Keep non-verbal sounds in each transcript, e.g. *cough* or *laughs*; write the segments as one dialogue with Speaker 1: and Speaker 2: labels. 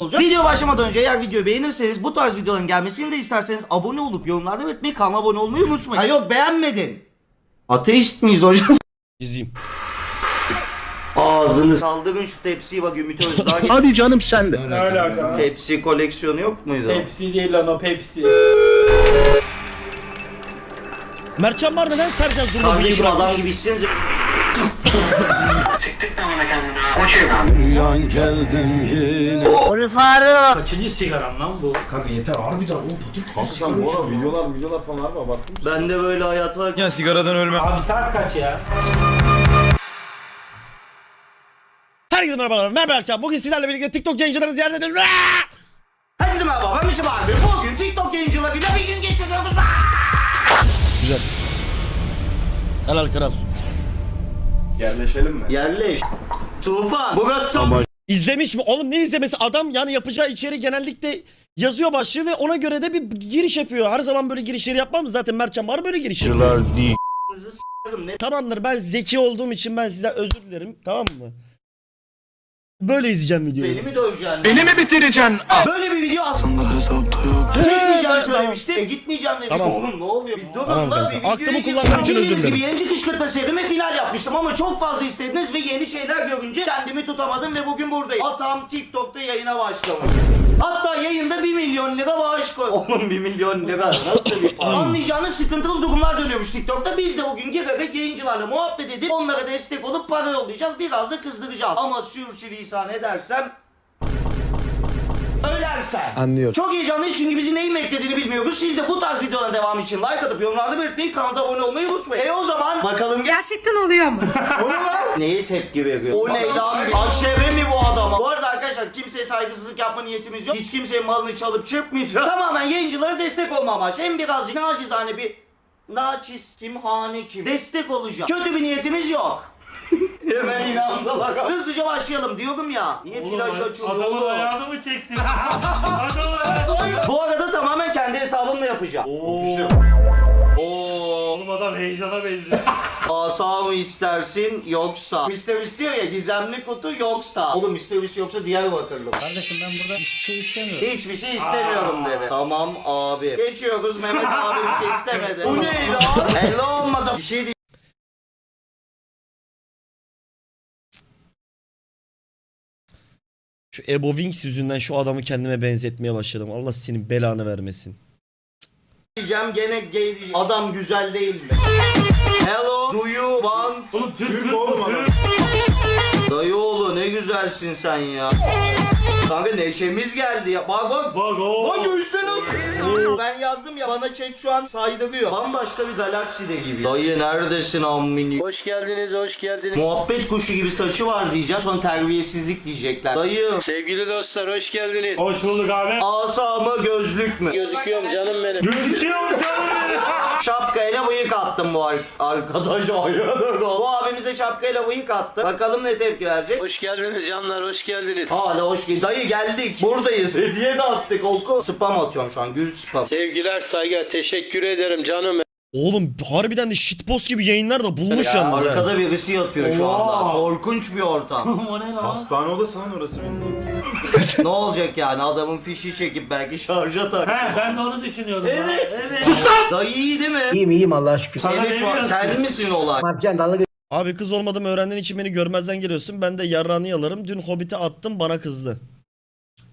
Speaker 1: olacak. Video başlamadan önce eğer videoyu beğenirseniz bu tarz videoların gelmesini de isterseniz abone olup yorumlarda belirtmeyi kanala abone olmayı unutmayın. Ha yok beğenmedin. Ateist miyiz hocam? *laughs*
Speaker 2: İzleyeyim.
Speaker 1: Ağzını saldırın şu tepsiyi bak Ümit Özdağ gibi. *laughs*
Speaker 3: Hadi canım sen de.
Speaker 4: Ne alaka?
Speaker 1: Tepsi koleksiyonu yok muydu?
Speaker 4: Pepsi değil lan o Pepsi.
Speaker 2: Mertcan var neden Sercan Zurna bunu
Speaker 1: Kardeşim adam
Speaker 2: bırakmış?
Speaker 1: gibi içsenize.
Speaker 4: Kaçıncı sigaram lan bu?
Speaker 3: Kanka yeter harbiden oğlum patır sigara
Speaker 5: Sen bu arada
Speaker 3: ya.
Speaker 5: milyoner milyoner falan abarttın mı?
Speaker 1: Bende böyle hayat var.
Speaker 2: Ya sigaradan ölme.
Speaker 4: Abi saat kaç ya?
Speaker 2: Herkese merhabalar. Ben Mertcan. Bugün sizlerle birlikte TikTok yayıncıları ziyaret ediyoruz.
Speaker 1: Herkese merhaba ben Müslüm abi. Bugün TikTok yayıncılarıyla bir gün geçiriyoruz.
Speaker 2: Güzel. Helal kral.
Speaker 5: Yerleşelim mi?
Speaker 1: Yerleş. Tufan. Burası son.
Speaker 2: İzlemiş mi? Oğlum ne izlemesi? Adam yani yapacağı içeri genellikle yazıyor başlığı ve ona göre de bir giriş yapıyor. Her zaman böyle girişleri yapmam zaten Mertcan var böyle girişi.
Speaker 1: Ne?
Speaker 2: Tamamdır ben zeki olduğum için ben sizden özür dilerim. Tamam mı? Böyle izleyeceğim videoyu.
Speaker 1: Beni mi döveceksin?
Speaker 3: Beni mi bitireceksin?
Speaker 1: Böyle bir video aslında hesapta yok. Çekmeyeceğim söylemişti. E gitmeyeceğim demiştim.
Speaker 2: Tamam.
Speaker 1: Oğlum ne oluyor? Bir durun
Speaker 2: Tamam
Speaker 1: lan.
Speaker 2: kanka.
Speaker 1: Bir
Speaker 2: Aklımı
Speaker 1: gir-
Speaker 2: kullandığım için
Speaker 1: Bildiğiniz
Speaker 2: özür dilerim.
Speaker 1: gibi yayıncı kışkırtma serime final yapmıştım ama çok fazla istediniz ve yeni şeyler görünce kendimi tutamadım ve bugün buradayım. Atam TikTok'ta yayına başlamış. Hatta yayında 1 milyon lira bağış koy. *laughs* Oğlum 1 milyon lira nasıl bir para? Anlayacağınız sıkıntılı durumlar dönüyormuş TikTok'ta. Biz de bugün girerek yayıncılarla muhabbet edip onlara destek olup para yollayacağız. Biraz da kızdıracağız. Ama sürçülisan edersem Ölersen.
Speaker 3: Anlıyorum.
Speaker 1: Çok heyecanlıyız çünkü bizi neyin beklediğini bilmiyoruz. Siz de bu tarz videoların devamı için like atıp yorumlarda belirtmeyi, kanala abone olmayı unutmayın. E o zaman bakalım.
Speaker 6: Gerçekten oluyor *laughs* mu?
Speaker 1: Neye tepki veriyor? O ne lan? Aşere mi bu adama? Bu arada arkadaşlar kimseye saygısızlık yapma niyetimiz yok. Hiç kimsenin malını çalıp çırpmayacağız. Tamamen yayıncılara destek olma amaçlı. Hem birazcık nacizane bir naçiz kim hane kim destek olacağım. Kötü bir niyetimiz yok. Hemen inandılar. Hızlıca başlayalım diyorum ya. Niye flaş açılıyor
Speaker 4: Adamın
Speaker 1: oğlum?
Speaker 4: ayağını mı çektin? *laughs* Adamın ayağını.
Speaker 1: Bu arada tamamen kendi hesabımla yapacağım.
Speaker 4: Oo.
Speaker 1: Oo.
Speaker 4: Oğlum adam heyecana benziyor. *laughs*
Speaker 1: Asa mı istersin yoksa? Misteris diyor ya gizemli kutu yoksa. Oğlum Misteris yoksa diğer bakalım.
Speaker 4: Kardeşim ben burada hiçbir şey istemiyorum.
Speaker 1: Hiçbir şey istemiyorum dedi. Tamam abi. Geçiyoruz Mehmet abi bir şey istemedi. Bu neydi abi? Elle olmadı. Bir şey
Speaker 2: Şu Ebo Wings yüzünden şu adamı kendime benzetmeye başladım. Allah senin belanı vermesin.
Speaker 1: diyeceğim gene gay diyeceğim. Adam güzel değil. Hello, do you want?
Speaker 4: Oğlum Türk
Speaker 5: Türk
Speaker 4: Türk
Speaker 5: oğlum adam.
Speaker 1: Dayıoğlu ne güzelsin sen ya. Kanka neşemiz geldi ya. Bak bak.
Speaker 4: Bak o.
Speaker 1: Bak göğüsten uçuyor. Ben yazdım ya bana chat şu an saydırıyor. Bambaşka bir galakside gibi. Dayı neredesin ammini?
Speaker 7: Hoş geldiniz, hoş geldiniz.
Speaker 1: Muhabbet kuşu gibi saçı var diyeceğim. Sonra terbiyesizlik diyecekler. Dayı
Speaker 7: Sevgili dostlar, hoş geldiniz.
Speaker 4: Hoş bulduk abi.
Speaker 1: asa mı gözlük mü?
Speaker 7: Gözüküyorum canım benim.
Speaker 4: Gözüküyor mu canım benim?
Speaker 1: Şapkayla bıyık attım bu ar- arkadaş. *laughs* Hayırdır? Bu abimize şapkayla bıyık attı. Bakalım ne tepki verecek.
Speaker 7: Hoş geldiniz canlar, hoş geldiniz.
Speaker 1: Hala hoş geldin. Dayı geldik. Buradayız. Hediye de attık. Oku. Spam atıyorum şu an. Gül spam.
Speaker 7: Sevgiler, saygı, teşekkür ederim canım.
Speaker 2: Oğlum harbiden de shitpost gibi yayınlar da bulmuş yalnız ha.
Speaker 1: Arkada birisi yatıyor şu anda. Korkunç bir ortam. *laughs*
Speaker 4: o ne lan?
Speaker 5: Hastane odası lan orası bilmiyorum.
Speaker 1: ne olacak yani? Adamın fişi çekip belki şarja tak.
Speaker 4: He ben de onu düşünüyordum.
Speaker 1: Evet.
Speaker 4: Evet.
Speaker 1: Sus lan! Dayı iyi değil mi?
Speaker 8: İyiyim iyiyim Allah'a şükür.
Speaker 4: Sana
Speaker 1: Seni sor- sen misin olay?
Speaker 8: Marcan dalga
Speaker 2: Abi kız olmadığımı öğrendiğin için beni görmezden geliyorsun. Ben de yarrağını yalarım. Dün Hobbit'e attım bana kızdı.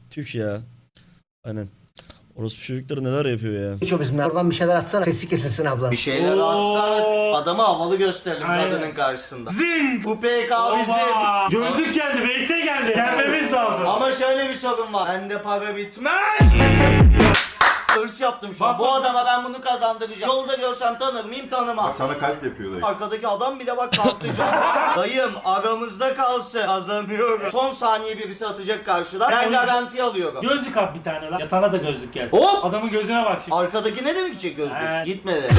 Speaker 2: Tüh ya. Aynen. Orospu çocukları neler yapıyor ya.
Speaker 8: geçiyor bizimle. Oradan bir şeyler atsana. Sesi kesilsin ablam.
Speaker 1: Bir şeyler atsanız adamı havalı gösterelim
Speaker 4: Aynen.
Speaker 1: kadının karşısında. Zing! Bu PK bizim.
Speaker 4: Gözlük geldi, Veysel geldi. Gelmemiz lazım.
Speaker 1: Ama şöyle bir sorun var. Bende para bitmez. Hırs yaptım şu an.
Speaker 4: Bak,
Speaker 1: Bu
Speaker 4: bak.
Speaker 1: adama ben bunu kazandıracağım. Yolda görsem tanır mıyım tanımam.
Speaker 5: Bak sana kalp yapıyor dayı.
Speaker 1: Arkadaki adam bile bak kalkacak. *laughs* Dayım aramızda kalsın. Kazanıyorum. Son saniye birisi atacak karşıdan. Ben garanti alıyorum.
Speaker 4: Gözlük at bir tane lan. Yatağına da gözlük gelsin.
Speaker 1: Hop!
Speaker 4: Adamın gözüne bak şimdi.
Speaker 1: Arkadaki ne demek gidecek gözlük?
Speaker 4: Evet.
Speaker 1: Gitmedi.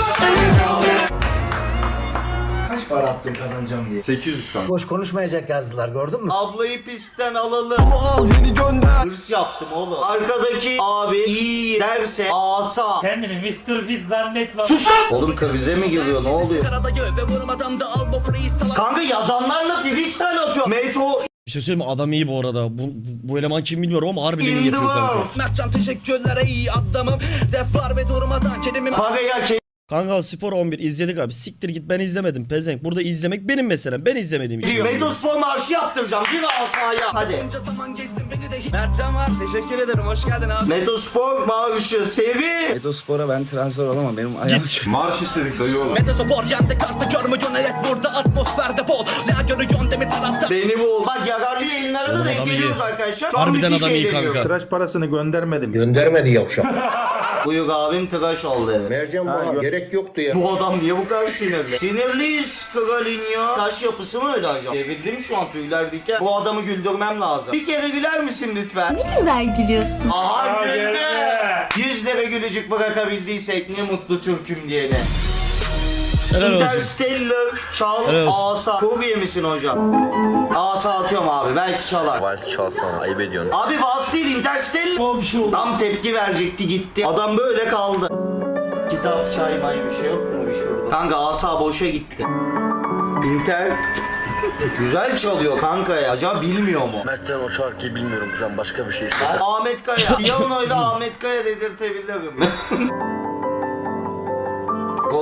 Speaker 3: Kaç para attın kazanacağım diye.
Speaker 5: 800 kanka.
Speaker 8: Boş konuşmayacak yazdılar gördün mü?
Speaker 1: Ablayı pistten alalım. Hırs yaptım oğlum. Arkadaki abi iyi derse asa.
Speaker 4: Kendini Mr. Beast zannetme.
Speaker 1: Sus lan! Oğlum krize mi giriyor ne oluyor? Kanka yazanlarla freestyle atıyor. Metro
Speaker 2: Bir şey söyleyeyim mi? Adam iyi bu arada. Bu, bu, bu eleman kim bilmiyorum ama harbiden iyi yapıyor kanka.
Speaker 8: Mertcan teşekkürlere iyi adamım. Deflar ve durmadan kelimim.
Speaker 1: Parayı hak
Speaker 2: Kanka Spor 11 izledik abi. Siktir git ben izlemedim pezenk. Burada izlemek benim meselem. Ben izlemediğim için.
Speaker 1: ediyor. Medospor marşı yaptıracağım. Bir asaya. Hadi.
Speaker 8: Bunca zaman geçtim beni de hiç. Mertcan var teşekkür ederim hoş geldin abi.
Speaker 1: Medospor marşı seri.
Speaker 6: Metospor'a ben transfer olamam. Benim ayağım
Speaker 5: Marş istedik dayı oğlum.
Speaker 8: Metaspor yendi kartı görmüyorsun evet burada atmosferde bol. Ne görüyorsun demi tarafta.
Speaker 1: Beni bul. Bak yararlı yayınlara da
Speaker 2: Oğlum
Speaker 1: denk
Speaker 2: adam iyi.
Speaker 1: geliyoruz arkadaşlar. Şu an
Speaker 2: Harbiden
Speaker 1: müthiş
Speaker 2: adam iyi kanka.
Speaker 5: Tıraş parasını göndermedim.
Speaker 6: göndermedi yavşak. *laughs*
Speaker 1: Buyur abim tıraş ol dedi.
Speaker 6: Mercan bana gerek yoktu ya.
Speaker 1: Bu adam niye bu kadar sinirli? Sinirliyiz Kralinho. Taş yapısı mı öyle acaba? Devirdim şu an tüyler diken. Bu adamı güldürmem lazım. Bir kere güler misin lütfen?
Speaker 9: Ne güzel gülüyorsun.
Speaker 1: Aha
Speaker 4: Aa,
Speaker 1: güldü. Yüzlere gülücük bırakabildiysek ne mutlu Türk'üm diyene.
Speaker 2: Helal olsun.
Speaker 1: Interstellar çal
Speaker 2: Helal olsun.
Speaker 1: asa. Kurye misin hocam? Asa atıyorum abi belki çalar.
Speaker 6: Vals çalsana ayıp ediyorsun.
Speaker 1: Abi Vals değil Interstellar.
Speaker 4: O bir şey oldu.
Speaker 1: Tam tepki verecekti gitti. Adam böyle kaldı. Kitap, çay, may bir şey yok mu bir şurada? Kanka asa boşa gitti. Inter Güzel çalıyor kanka ya. Acaba bilmiyor mu?
Speaker 6: Mertcan o şarkıyı bilmiyorum. Sen başka bir şey
Speaker 1: Ben Ahmet Kaya. Piyanoyla Ahmet Kaya dedirtebilirim.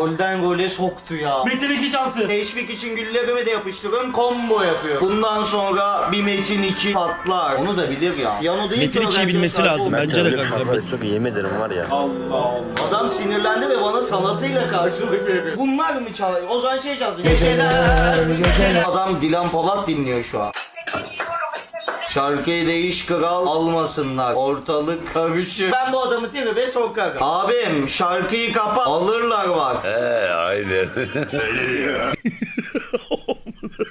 Speaker 1: Golden gole soktu ya.
Speaker 4: Metin iki şansı.
Speaker 1: Teşvik için güllerimi de yapıştırıyorum. Combo yapıyor. Bundan sonra bir Metin 2 patlar. Onu da bilir ya. Piyano değil
Speaker 2: Metin
Speaker 1: ki
Speaker 2: 2'yi
Speaker 1: öğrenci
Speaker 2: bilmesi lazım. Bence de kanka.
Speaker 6: Çok yemin ederim var ya.
Speaker 4: Allah Allah.
Speaker 1: Adam sinirlendi ve bana sanatıyla karşılık veriyor. Bunlar mı çalıyor? O zaman şey çalsın. Geceler, geceler. Adam Dilan Polat dinliyor şu an. Şarkıyı değiş kral almasınlar. Ortalık karışır. Ben bu adamı tribe sokarım. Abim şarkıyı kapa alırlar bak. *laughs*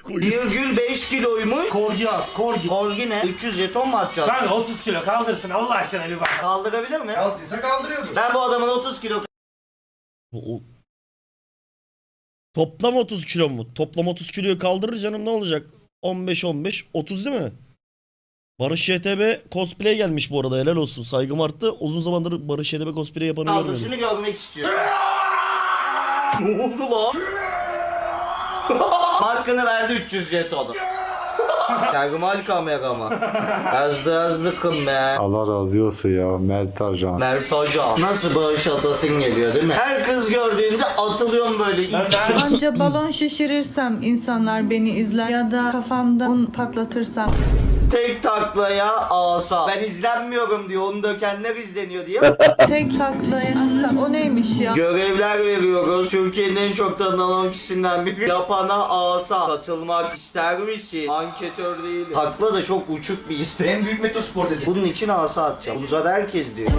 Speaker 1: Bir gül 5 kiloymuş.
Speaker 4: Korgi at. Korgi.
Speaker 1: Korgi ne? 300 jeton mu atacağız?
Speaker 4: Kanka 30 kilo kaldırsın Allah aşkına bir bak.
Speaker 1: Kaldırabilir mi?
Speaker 3: Yazdıysa kaldırıyordu.
Speaker 1: Ben bu adamın 30 kilo
Speaker 2: O- o- Toplam 30 kilo mu? Toplam 30 kiloyu kaldırır canım ne olacak? 15 15 30 değil mi? Barış YTB cosplay gelmiş bu arada helal olsun. Saygım arttı. Uzun zamandır Barış YTB cosplay yapanı görmedim.
Speaker 1: kaldırışını görmek istiyorum. *laughs* ne oldu lan? *laughs* Hakkını verdi 300 jetonu. Termal kamera mı? Yazdı yazdı kım be.
Speaker 5: Allah razı olsun ya Mert Arjan.
Speaker 1: Mert Hoca. Nasıl bağış atasın geliyor değil mi? Her kız gördüğümde atılıyorum böyle.
Speaker 9: Anca balon şişirirsem insanlar beni izler ya da kafamda un patlatırsam.
Speaker 1: Tek taklaya asa. Ben izlenmiyorum diyor. Onu dökenler izleniyor diye. *laughs*
Speaker 9: Tek taklaya atsam o neymiş ya?
Speaker 1: Görevler veriyoruz. Türkiye'nin en çok tanınan kişisinden biri. Yapana asa. Katılmak ister misin? Anketör değilim. Takla da çok uçuk bir istek.
Speaker 3: En büyük metospor dedi.
Speaker 1: Bunun için asa atacağım. Zaten herkes diyor.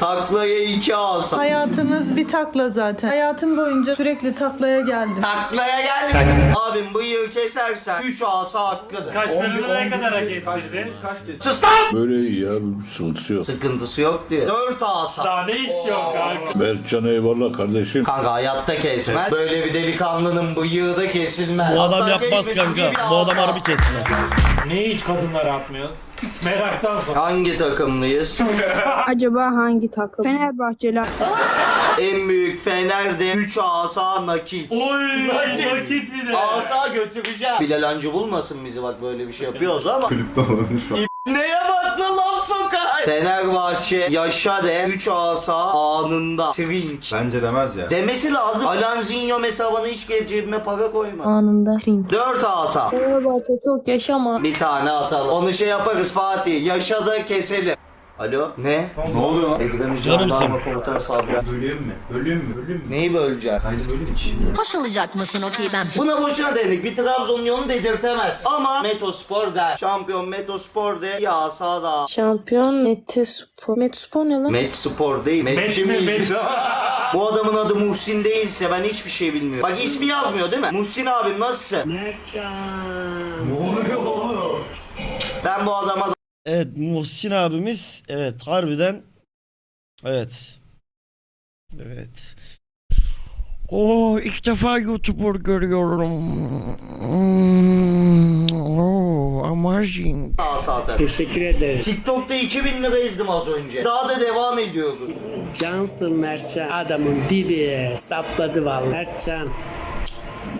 Speaker 1: Taklaya iki asa.
Speaker 9: Hayatımız bir takla zaten. Hayatım boyunca sürekli taklaya geldim.
Speaker 1: Taklaya gel. Abim bıyığı kesersen 3 asa hakkıdır.
Speaker 4: Kaşlarını ne kadar hak ettirdin?
Speaker 1: Sus lan!
Speaker 5: Böyle ya sıkıntısı yok.
Speaker 1: Sıkıntısı yok diyor. 4 asa.
Speaker 4: Daha ne istiyorsun kanka?
Speaker 5: Mertcan eyvallah kardeşim.
Speaker 1: Kanka hayatta kesmez. Böyle bir delikanlının bıyığı da kesilmez.
Speaker 2: Bu adam
Speaker 1: Hatta
Speaker 2: yapmaz
Speaker 1: kesmesin diye
Speaker 2: kanka.
Speaker 1: bir
Speaker 2: Bu adam
Speaker 1: asa.
Speaker 2: harbi kesmez.
Speaker 4: Niye hiç kadınlara atmıyoruz? Meraktan sonra.
Speaker 1: Hangi takımlıyız?
Speaker 9: Acaba hangi takla? Fenerbahçeli.
Speaker 1: En büyük Fener'de 3 asa nakit.
Speaker 4: Oy vakit bir de.
Speaker 1: Asa götüreceğim. Bilal Hancı bulmasın bizi bak böyle bir şey yapıyoruz ama.
Speaker 5: Kulüpte olalım şu an.
Speaker 1: Neye bak lan laf sokar. Fenerbahçe yaşa de 3 asa anında. Trink.
Speaker 5: Bence demez ya.
Speaker 1: Demesi lazım. Alanzinho hesabına hiç gelip cebime para koyma.
Speaker 9: Anında.
Speaker 1: 4 asa.
Speaker 9: Fenerbahçe çok yaşama.
Speaker 1: Bir tane atalım. Onu şey yaparız Fatih. Yaşa da keselim. Alo? Ne?
Speaker 5: Ne oluyor lan?
Speaker 1: Edremit
Speaker 2: Canımsın.
Speaker 1: Jandarma Komutanı Sabri.
Speaker 3: Bölüm mü? Bölüm mü? Bölüm mü?
Speaker 1: Neyi böleceksin?
Speaker 3: Kaydı bölüm için.
Speaker 9: Hoş olacak mısın okey ben?
Speaker 1: Buna boşuna dedik. Bir Trabzonlu dedirtemez. Ama Metospor der. Şampiyon Metospor de. Ya sağda.
Speaker 9: Şampiyon Metespor. Metespor ne lan?
Speaker 1: Metspor değil.
Speaker 4: Met
Speaker 1: Metçi
Speaker 4: mi?
Speaker 1: miyiz? *laughs* Bu adamın adı Muhsin değilse ben hiçbir şey bilmiyorum. Bak ismi yazmıyor değil mi? Muhsin abim nasılsın?
Speaker 3: Ne oluyor?
Speaker 1: Ben bu adama
Speaker 2: Evet Muhsin abimiz evet harbiden evet. Evet. Oo ilk defa YouTuber görüyorum. Oo, amazing.
Speaker 1: daha sağda.
Speaker 8: Teşekkür ederim.
Speaker 1: TikTok'ta 2000 lira ezdim az önce. Daha da devam ediyoruz.
Speaker 8: Cansın Mertcan. Adamın dibi sapladı vallahi. Mertcan.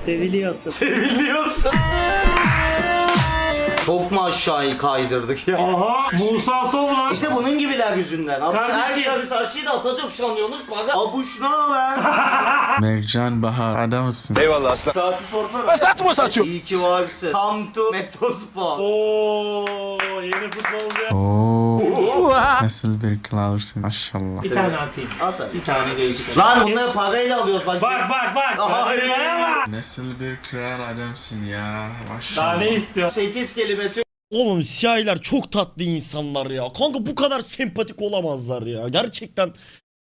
Speaker 8: Seviliyorsun.
Speaker 1: Seviliyorsun. Çok mu aşağıyı kaydırdık ya?
Speaker 4: Aha Musa Sovlan.
Speaker 1: İşte bunun gibiler yüzünden. Atatürk her
Speaker 4: Kardeşim.
Speaker 1: sarı saçlıyı da Atatürk sanıyorsunuz. Bana abuş ne haber? *laughs*
Speaker 5: Mercan Bahar adamsın.
Speaker 4: Saati sorsana.
Speaker 1: İyi ki varsın. Come to Metospor.
Speaker 4: Oo yeni futbolcu.
Speaker 5: Oo. Nasıl bir kralsın maşallah.
Speaker 4: Bir tane atayım.
Speaker 1: At hadi.
Speaker 4: Bir tane değil iki tane.
Speaker 1: Lan bunları parayla alıyoruz bak.
Speaker 4: Bak bak bak.
Speaker 1: Ay.
Speaker 4: Bak, bak.
Speaker 5: Nasıl bir kral adamsın ya
Speaker 4: Daha
Speaker 5: maşallah.
Speaker 4: ne istiyor?
Speaker 1: 8 kelime
Speaker 2: Oğlum siyahiler çok tatlı insanlar ya. Kanka bu kadar sempatik olamazlar ya. Gerçekten.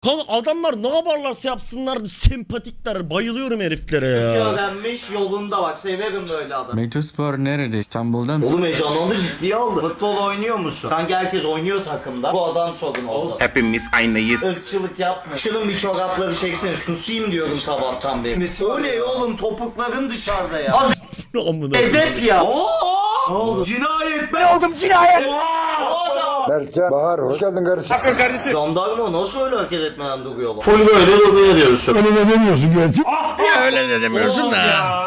Speaker 2: Kanka adamlar ne yaparlarsa yapsınlar sempatikler. Bayılıyorum heriflere ya.
Speaker 1: öğrenmiş yolunda bak. Severim böyle adam.
Speaker 5: Metospor nerede? İstanbul'da mı?
Speaker 1: Oğlum heyecan onu ciddiye aldı. Futbol oynuyor musun? Sanki herkes oynuyor takımda. Bu adam sorun oldu.
Speaker 8: Hepimiz aynıyız.
Speaker 1: Irkçılık yapma. Şunun bir çorapları çeksene. Susayım diyorum sabahtan beri. O ne oğlum topukların dışarıda ya. Az *laughs*
Speaker 2: Amına.
Speaker 1: edep ya. Oo!
Speaker 4: Ne oldu?
Speaker 1: Cinayet ben oldum cinayet.
Speaker 10: Mertcan, Bahar hoş geldin kardeşim.
Speaker 1: Jandarma nasıl öyle hareket etmeden duruyorlar? Full böyle duruyor diyorsun.
Speaker 2: Ya öyle de demiyorsun
Speaker 4: Oğlum
Speaker 2: da.
Speaker 4: ya.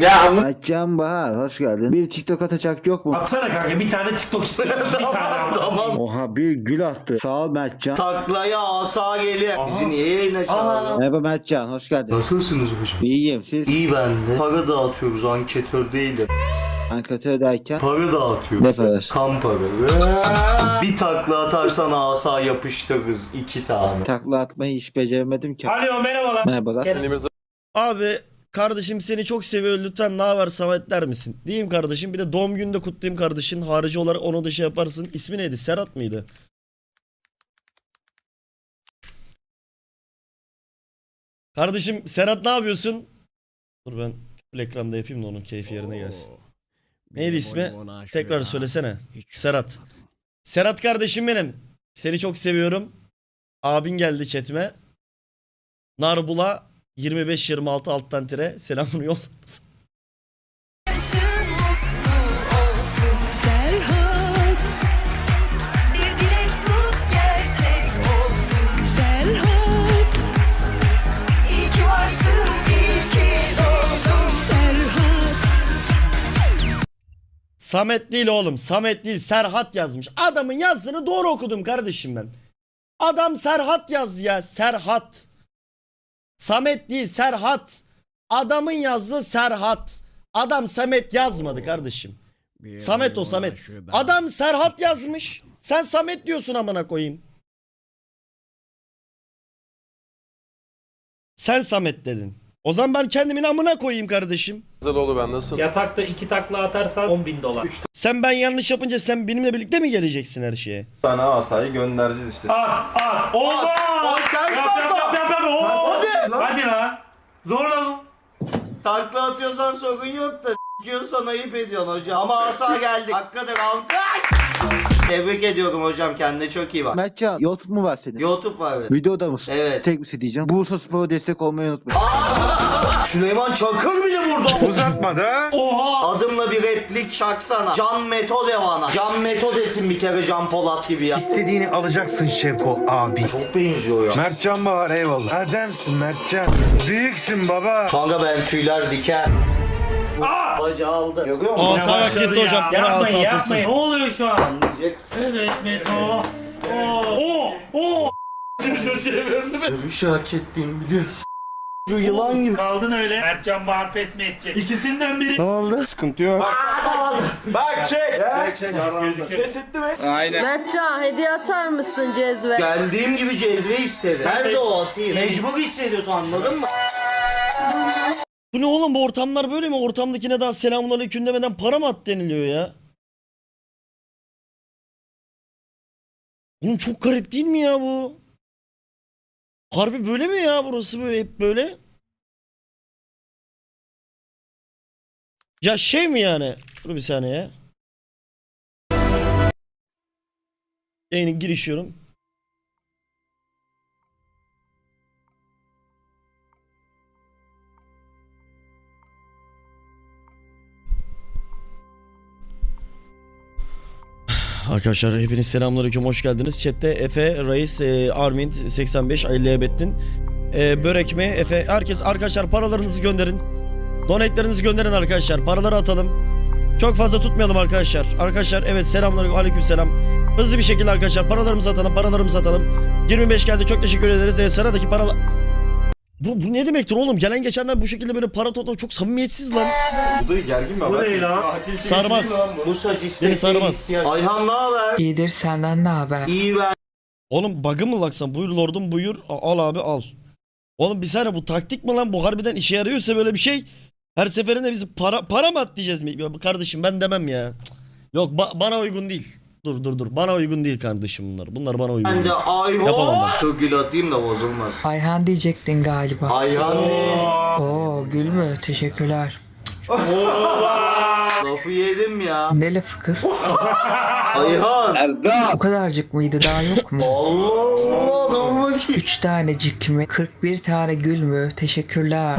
Speaker 1: Ya
Speaker 10: Mertcan Bahar hoş geldin. Bir TikTok atacak yok mu?
Speaker 4: Atsana kanka bir tane TikTok istiyorum. *laughs* Bir tane
Speaker 1: tamam.
Speaker 10: Oha bir gül attı. Sağ ol Mertcan.
Speaker 1: Taklaya asa gelir. Bizi niye yayına çağırıyor?
Speaker 10: Merhaba Mertcan hoş geldin.
Speaker 1: Nasılsınız hocam?
Speaker 10: İyiyim siz.
Speaker 1: İyi ben de. Para dağıtıyoruz anketör değilim.
Speaker 10: Ankatör derken.
Speaker 1: Para dağıtıyoruz.
Speaker 10: Ne parası?
Speaker 1: Kan parası. Bir takla atarsan asa yapıştırırız iki tane.
Speaker 10: Takla atmayı hiç beceremedim ki.
Speaker 4: Alo merhabalar.
Speaker 10: Merhabalar.
Speaker 2: Abi kardeşim seni çok seviyor lütfen ne haber Samet der misin? Diyeyim kardeşim bir de doğum gününde kutlayayım kardeşin harici olarak onu da şey yaparsın. İsmi neydi Serhat mıydı? Kardeşim Serhat ne yapıyorsun? Dur ben full ekranda yapayım da onun keyfi yerine gelsin. Neydi ismi? Tekrar söylesene. Serhat. Serhat kardeşim benim. Seni çok seviyorum. Abin geldi chatime. Narbula 25-26 alttan tire selamını *laughs* yol. Samet değil oğlum. Samet değil. Serhat yazmış. Adamın yazdığını doğru okudum kardeşim ben. Adam Serhat yazdı ya. Serhat. Samet değil Serhat. Adamın yazdığı Serhat. Adam Samet yazmadı kardeşim. Samet o Samet. Adam Serhat yazmış. Sen Samet diyorsun amına koyayım. Sen Samet dedin. O zaman ben kendimin amına koyayım kardeşim.
Speaker 4: Yatakta iki takla atarsan 10 bin dolar.
Speaker 2: Sen ben yanlış yapınca sen benimle birlikte mi geleceksin her şeye?
Speaker 5: tane asayı göndereceğiz işte.
Speaker 4: At at. Oldu.
Speaker 1: Ay, sen
Speaker 4: Yap yap yap yap yap. Oo.
Speaker 1: Hadi.
Speaker 4: Hadi lan. Zorla.
Speaker 1: Takla atıyorsan sorun yok da s**iyorsan ayıp ediyorsun hocam. Ama asa geldik. Hakikaten alkış. Tebrik ediyorum hocam kendine çok iyi bak.
Speaker 10: Mertcan YouTube mu var senin?
Speaker 1: YouTube var evet.
Speaker 10: Videoda mısın?
Speaker 1: Evet.
Speaker 10: Tek bir şey diyeceğim. Bursa Spor'a destek olmayı unutma.
Speaker 1: Süleyman Çakır bile burada. *laughs*
Speaker 5: Uzatma da.
Speaker 4: Oha.
Speaker 1: Adımla bir replik şaksana. Can Metode bana. Can Metodesin bir kere Can Polat gibi ya.
Speaker 3: İstediğini alacaksın Şevko abi.
Speaker 1: Çok benziyor ya.
Speaker 3: Mertcan Bahar eyvallah. Ademsin Mertcan. Büyüksün baba.
Speaker 1: Kanka ben tüyler diken. Bacı aldı. Görüyor musun?
Speaker 2: Aa, sağ hak etti hocam. Bana
Speaker 4: Yapmayın
Speaker 2: asa atılsın.
Speaker 4: yapmayın. Ne oluyor şu an?
Speaker 1: Anlayacaksın.
Speaker 4: Evet Meto. Oo. Oo. Oo. Şu çevirdim.
Speaker 1: Dövüş hak ettiğimi biliyorsun. Şu yılan gibi.
Speaker 4: Kaldın öyle. Mertcan Bahar pes mi edecek? İkisinden biri.
Speaker 3: oldu? Sıkıntı yok.
Speaker 4: Bak çek.
Speaker 9: Mertcan hediye atar mısın cezve?
Speaker 1: Geldiğim gibi cezve istedi. Nerede o atayım? Mecbur hissediyorsun anladın mı?
Speaker 2: Bu ne oğlum bu ortamlar böyle mi? Ortamdakine daha selamun aleyküm demeden para mı at deniliyor ya? Oğlum çok garip değil mi ya bu? Harbi böyle mi ya burası böyle hep böyle? Ya şey mi yani? Dur bir saniye. Yayına girişiyorum. Arkadaşlar hepiniz selamünaleyküm hoş geldiniz. Chat'te Efe, Reis, e, Armin 85, Ali Ebettin, e, Börek mi, Efe herkes arkadaşlar paralarınızı gönderin. Donate'lerinizi gönderin arkadaşlar. Paraları atalım. Çok fazla tutmayalım arkadaşlar. Arkadaşlar evet selamlar aleyküm selam. Hızlı bir şekilde arkadaşlar paralarımızı atalım paralarımızı atalım. 25 geldi çok teşekkür ederiz. Evet, sıradaki paralar... Bu, bu ne demektir oğlum? Gelen geçenden bu şekilde böyle para toplama çok samimiyetsiz lan.
Speaker 4: Bu ne lan?
Speaker 2: Sarmaz.
Speaker 1: Bu saç isteği
Speaker 2: sarmaz.
Speaker 1: Ayhan ne haber?
Speaker 8: İyidir senden ne haber?
Speaker 1: İyi ben.
Speaker 2: Oğlum bug'ı mı laksan? Buyur lordum buyur. A- Al abi al. Oğlum bir saniye bu taktik mi lan? Bu harbiden işe yarıyorsa böyle bir şey. Her seferinde biz para, para mı at diyeceğiz mi? Ya kardeşim ben demem ya. Cık. Yok ba- bana uygun değil. Dur dur dur. Bana uygun değil kardeşim bunlar. Bunlar bana uygun
Speaker 1: Ben de
Speaker 2: değil.
Speaker 1: Ayhan.
Speaker 2: Yapamam ben.
Speaker 1: Çok gül atayım da bozulmaz.
Speaker 8: Ayhan diyecektin galiba.
Speaker 1: Ayhan ne?
Speaker 8: Oo gül mü? Teşekkürler.
Speaker 1: Lafı yedim ya.
Speaker 8: Ne lafı kız? *laughs*
Speaker 1: Ayhan.
Speaker 8: O kadarcık mıydı daha yok mu?
Speaker 1: Allah Allah. Dur bakayım.
Speaker 8: Üç tanecik mi? 41 tane gül mü? Teşekkürler.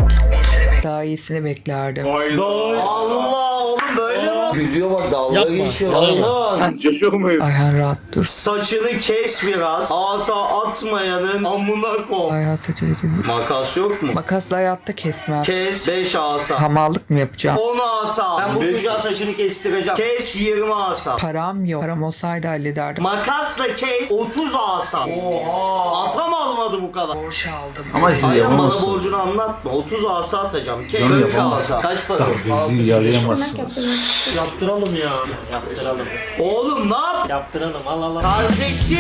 Speaker 8: Daha iyisini beklerdim.
Speaker 1: Allah oğlum böyle mi? Gülüyor bak dalga
Speaker 2: Yapma,
Speaker 1: geçiyor.
Speaker 2: yapma.
Speaker 1: Ayhan.
Speaker 8: Ayhan rahat dur.
Speaker 1: Saçını kes biraz. Asa atmayanın amına ko.
Speaker 8: Ayhan saçını kes.
Speaker 1: Makas yok mu?
Speaker 8: Makasla hayatta kesmem.
Speaker 1: Kes 5 asa.
Speaker 8: Hamallık mı yapacağım?
Speaker 1: 10 asa. Ben bu çocuğa saçını kestireceğim. Kes 20 asa.
Speaker 8: Param yok. Param olsaydı hallederdim.
Speaker 1: Makasla kes 30 asa. Oha. Atam almadı bu kadar.
Speaker 8: Borç aldım.
Speaker 5: Ama siz
Speaker 1: Ayhan bana
Speaker 5: yapamazsınız.
Speaker 1: borcunu anlatma. 30 asa atacağım. Kes
Speaker 5: onu
Speaker 1: 40
Speaker 5: yapamazsınız.
Speaker 1: asa. Kaç para?
Speaker 5: Bizi yalayamazsınız.
Speaker 4: Yaptıralım ya. Yaptıralım.
Speaker 1: Oğlum ne yap?
Speaker 4: Yaptıralım al al al.
Speaker 1: Kardeşim.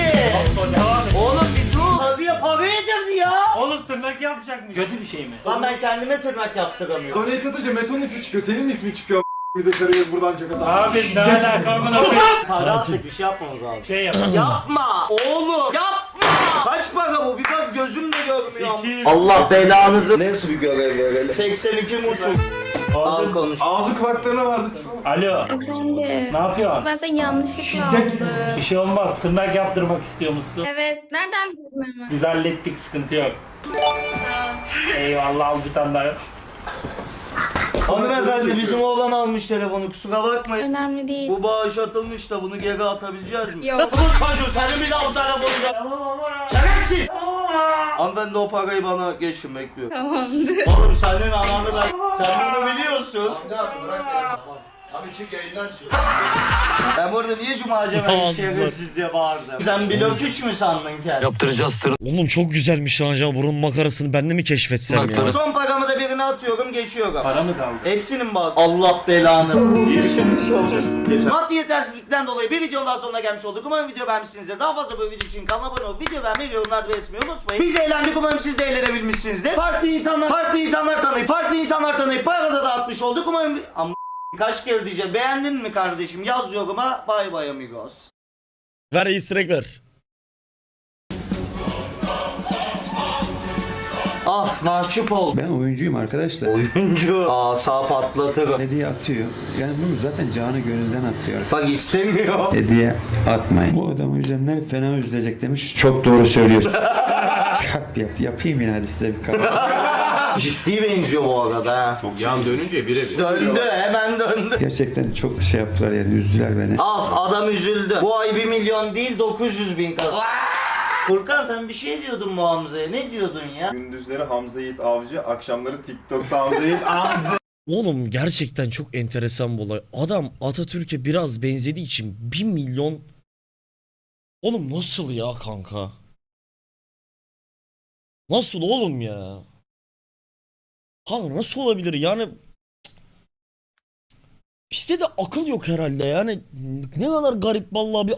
Speaker 4: Devam et.
Speaker 1: Oğlum bir dur. Arıya para yedirdi ya.
Speaker 4: Oğlum tırnak yapacakmış. Kötü bir şey mi?
Speaker 1: Lan ben kendime tırnak yaptıramıyorum.
Speaker 3: Donate atınca Meto'nun ismi çıkıyor. Senin mi ismin çıkıyor? Bir de sarıyor buradan çok
Speaker 4: Abi ne alaka koyayım?
Speaker 1: Para attık bir şey yapmamız lazım.
Speaker 4: Şey yap.
Speaker 1: Yapma oğlum yapma. Kaç para bu? Bir bak gözüm de görmüyor.
Speaker 4: İki-
Speaker 1: Allah belanızı. Nasıl bir görev verelim? 82 musul. Al konuş.
Speaker 3: Ağzı kulaklarına vardı.
Speaker 4: Alo.
Speaker 11: Efendim.
Speaker 4: Ne yapıyorsun?
Speaker 11: Ben sana yanlışlıkla aldım.
Speaker 4: Bir şey olmaz. Tırnak yaptırmak istiyor musun?
Speaker 11: Evet. Nereden buldun hemen?
Speaker 4: Biz hallettik sıkıntı yok.
Speaker 11: Sağ ol.
Speaker 4: Eyvallah al bir tane daha.
Speaker 1: Hanımefendi bizim oğlan almış telefonu kusura bakmayın.
Speaker 11: Önemli değil.
Speaker 1: Bu bağış atılmış da bunu geri atabileceğiz mi?
Speaker 11: Yok.
Speaker 1: Bu çocuğu senin bir daha bu telefonu.
Speaker 4: Tamam ama ya. Ama.
Speaker 1: Hanımefendi o parayı bana geçin bekliyor.
Speaker 11: Tamamdır.
Speaker 1: Oğlum senin ananı ben. Sen bunu biliyorsun.
Speaker 3: Abi çık yayından çık. *laughs*
Speaker 1: Ben burada niye cuma
Speaker 2: Allah.
Speaker 1: şerefsiz diye bağırdım. Sen blok 3 mü sandın kendini?
Speaker 2: Oğlum çok güzelmiş lan acaba burun makarasını ben de mi keşfetsem ya?
Speaker 1: Son paramı da birine atıyorum geçiyorum.
Speaker 4: Para mı kaldı?
Speaker 1: Hepsinin bazı. Allah belanı. Maddi yetersizlikten dolayı bir videonun daha sonuna gelmiş olduk. Umarım video beğenmişsinizdir. Daha fazla böyle video için kanala abone olup video beğenmeyi ve yorumlarda belirtmeyi unutmayın. Biz eğlendik umarım siz de eğlenebilmişsinizdir. Farklı insanlar, farklı insanlar tanıyıp, farklı insanlar tanıyıp para da dağıtmış olduk. Umarım... Am Kaç kere diyeceğim. Beğendin mi kardeşim? Yaz yoruma. Bay bay amigos.
Speaker 2: Ver easter egg ver.
Speaker 1: Ah mahcup oldum.
Speaker 10: Ben oyuncuyum arkadaşlar.
Speaker 1: Oyuncu. *laughs* Asa patlatır.
Speaker 10: Hediye atıyor. Yani bunu zaten canı gönülden atıyor.
Speaker 1: Bak istemiyor.
Speaker 10: Hediye atmayın. Bu adamı üzenler fena üzülecek demiş. Çok doğru söylüyorsun. *laughs* kalp yap. Yapayım yani hadi size bir kalp. *laughs*
Speaker 1: Ciddi benziyor bu arada ha. Çok yan dönünce birebir. Döndü hemen döndü.
Speaker 10: Gerçekten çok şey yaptılar yani üzdüler beni.
Speaker 1: Ah adam üzüldü. Bu ay 1 milyon değil 900 bin kazandı. Furkan sen bir şey diyordun bu Hamza'ya. Ne diyordun ya?
Speaker 3: Gündüzleri Hamza Yiğit Avcı, akşamları TikTok'ta Hamza Yiğit Avcı. *laughs*
Speaker 2: Oğlum gerçekten çok enteresan bu olay. Adam Atatürk'e biraz benzediği için 1 milyon... Oğlum nasıl ya kanka? Nasıl oğlum ya? Kanka nasıl olabilir yani? Bizde de akıl yok herhalde yani. Ne kadar garip vallahi bir